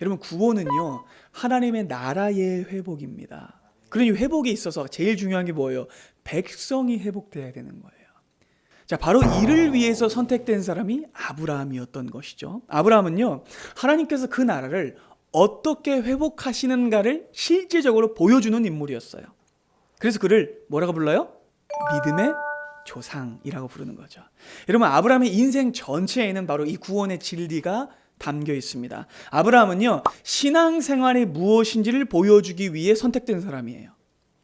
여러분 구원은요 하나님의 나라의 회복입니다. 그러니 회복에 있어서 제일 중요한 게 뭐예요? 백성이 회복돼야 되는 거예요. 자, 바로 이를 위해서 선택된 사람이 아브라함이었던 것이죠. 아브라함은요, 하나님께서 그 나라를 어떻게 회복하시는가를 실제적으로 보여주는 인물이었어요. 그래서 그를 뭐라고 불러요? 믿음의 조상이라고 부르는 거죠. 여러분, 아브라함의 인생 전체에는 바로 이 구원의 진리가 담겨 있습니다. 아브라함은요, 신앙생활이 무엇인지를 보여주기 위해 선택된 사람이에요.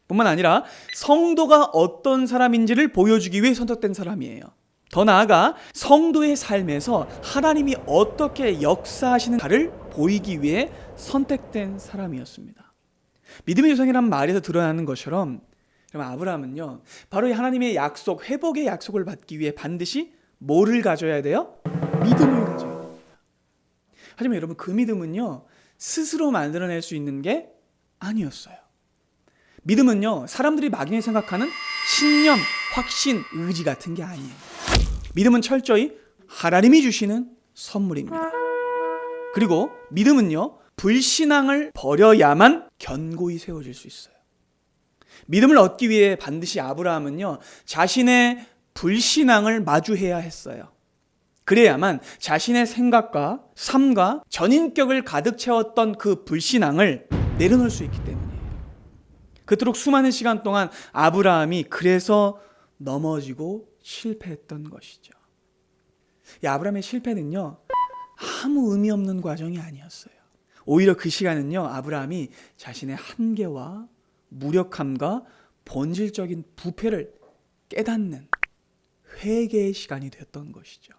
뿐만 아니라 성도가 어떤 사람인지를 보여주기 위해 선택된 사람이에요. 더 나아가 성도의 삶에서 하나님이 어떻게 역사하시는가를 보이기 위해 선택된 사람이었습니다. 믿음의 조상이란 말에서 드러나는 것처럼 그럼 아브라함은요 바로 이 하나님의 약속 회복의 약속을 받기 위해 반드시 뭐를 가져야 돼요? 믿음을 됩니다. 하지만 여러분 그 믿음은요 스스로 만들어낼 수 있는 게 아니었어요. 믿음은요, 사람들이 막연히 생각하는 신념, 확신, 의지 같은 게 아니에요. 믿음은 철저히 하나님이 주시는 선물입니다. 그리고 믿음은요, 불신앙을 버려야만 견고히 세워질 수 있어요. 믿음을 얻기 위해 반드시 아브라함은요, 자신의 불신앙을 마주해야 했어요. 그래야만 자신의 생각과 삶과 전인격을 가득 채웠던 그 불신앙을 내려놓을 수 있기 때문이에요. 그토록 수많은 시간 동안 아브라함이 그래서 넘어지고 실패했던 것이죠. 이 아브라함의 실패는요, 아무 의미 없는 과정이 아니었어요. 오히려 그 시간은요, 아브라함이 자신의 한계와 무력함과 본질적인 부패를 깨닫는 회개의 시간이 되었던 것이죠.